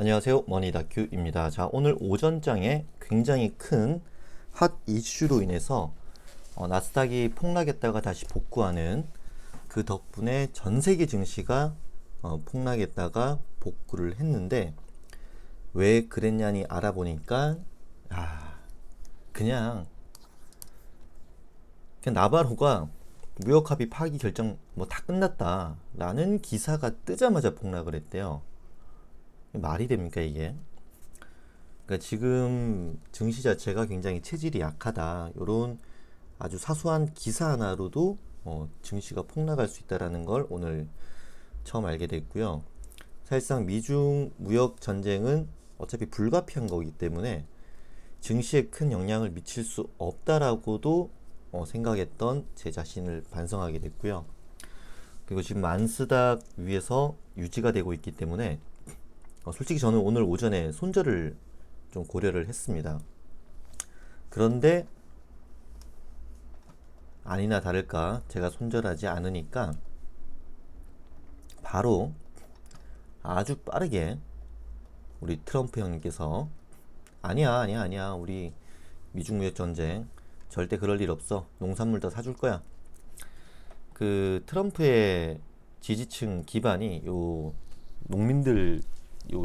안녕하세요. 머니다큐입니다. 자, 오늘 오전장에 굉장히 큰 핫 이슈로 인해서 어, 나스닥이 폭락했다가 다시 복구하는 그 덕분에 전 세계 증시가 어, 폭락했다가 복구를 했는데 왜 그랬냐니 알아보니까 아, 그냥 그냥 나바로가 무역 합의 파기 결정 뭐 다 끝났다 라는 기사가 뜨자마자 폭락을 했대요. 말이 됩니까 이게? 그러니까 지금 증시 자체가 굉장히 체질이 약하다. 이런 아주 사소한 기사 하나로도 어, 증시가 폭락할 수 있다라는 걸 오늘 처음 알게 됐고요. 사실상 미중 무역 전쟁은 어차피 불가피한 거기 때문에 증시에 큰 영향을 미칠 수 없다라고도 어, 생각했던 제 자신을 반성하게 됐고요. 그리고 지금 만스닥 위에서 유지가 되고 있기 때문에 어, 솔직히 저는 오늘 오전에 손절을 좀 고려를 했습니다. 그런데 아니나 다를까 제가 손절하지 않으니까 바로 아주 빠르게 우리 트럼프 형님께서 아니야 아니야 아니야. 우리 미중 무역 전쟁 절대 그럴 일 없어. 농산물 다 사줄 거야. 그 트럼프의 지지층 기반이 요 농민들 요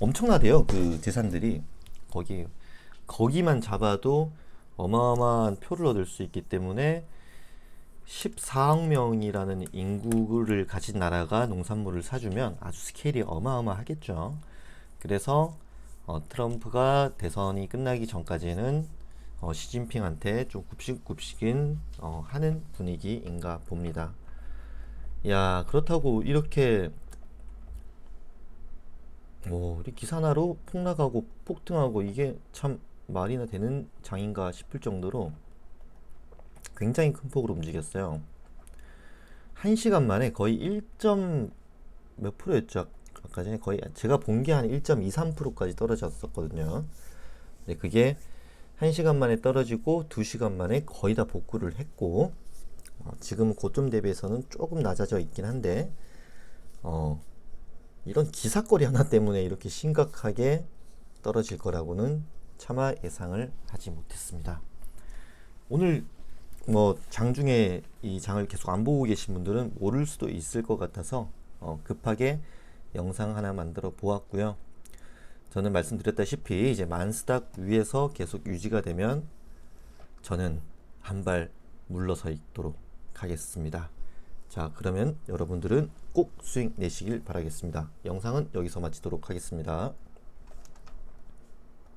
엄청나대요 그 재산들이 거기 거기만 잡아도 어마어마한 표를 얻을 수 있기 때문에 14억 명이라는 인구를 가진 나라가 농산물을 사주면 아주 스케일이 어마어마하겠죠. 그래서 어, 트럼프가 대선이 끝나기 전까지는 어, 시진핑한테 좀 굽식굽식인 어, 하는 분위기인가 봅니다. 야 그렇다고 이렇게 뭐 우리 기사나로 폭락하고 폭등하고 이게 참 말이나 되는 장인가 싶을 정도로 굉장히 큰 폭으로 움직였어요. 한 시간 만에 거의 1. 몇 프로였죠? 아까 전에 거의 제가 본 게 한 1.23%까지 떨어졌었거든요. 근데 그게 한 시간 만에 떨어지고 두 시간 만에 거의 다 복구를 했고 어, 지금 고점 대비해서는 조금 낮아져 있긴 한데 어, 이런 기사거리 하나 때문에 이렇게 심각하게 떨어질 거라고는 차마 예상을 하지 못했습니다. 오늘 뭐 장중에 이 장을 계속 안 보고 계신 분들은 모를 수도 있을 것 같아서 어, 급하게 영상 하나 만들어 보았고요. 저는 말씀드렸다시피 이제 만스닥 위에서 계속 유지가 되면 저는 한 발 물러서 있도록 하겠습니다. 자, 그러면 여러분들은 꼭 수익 내시길 바라겠습니다. 영상은 여기서 마치도록 하겠습니다.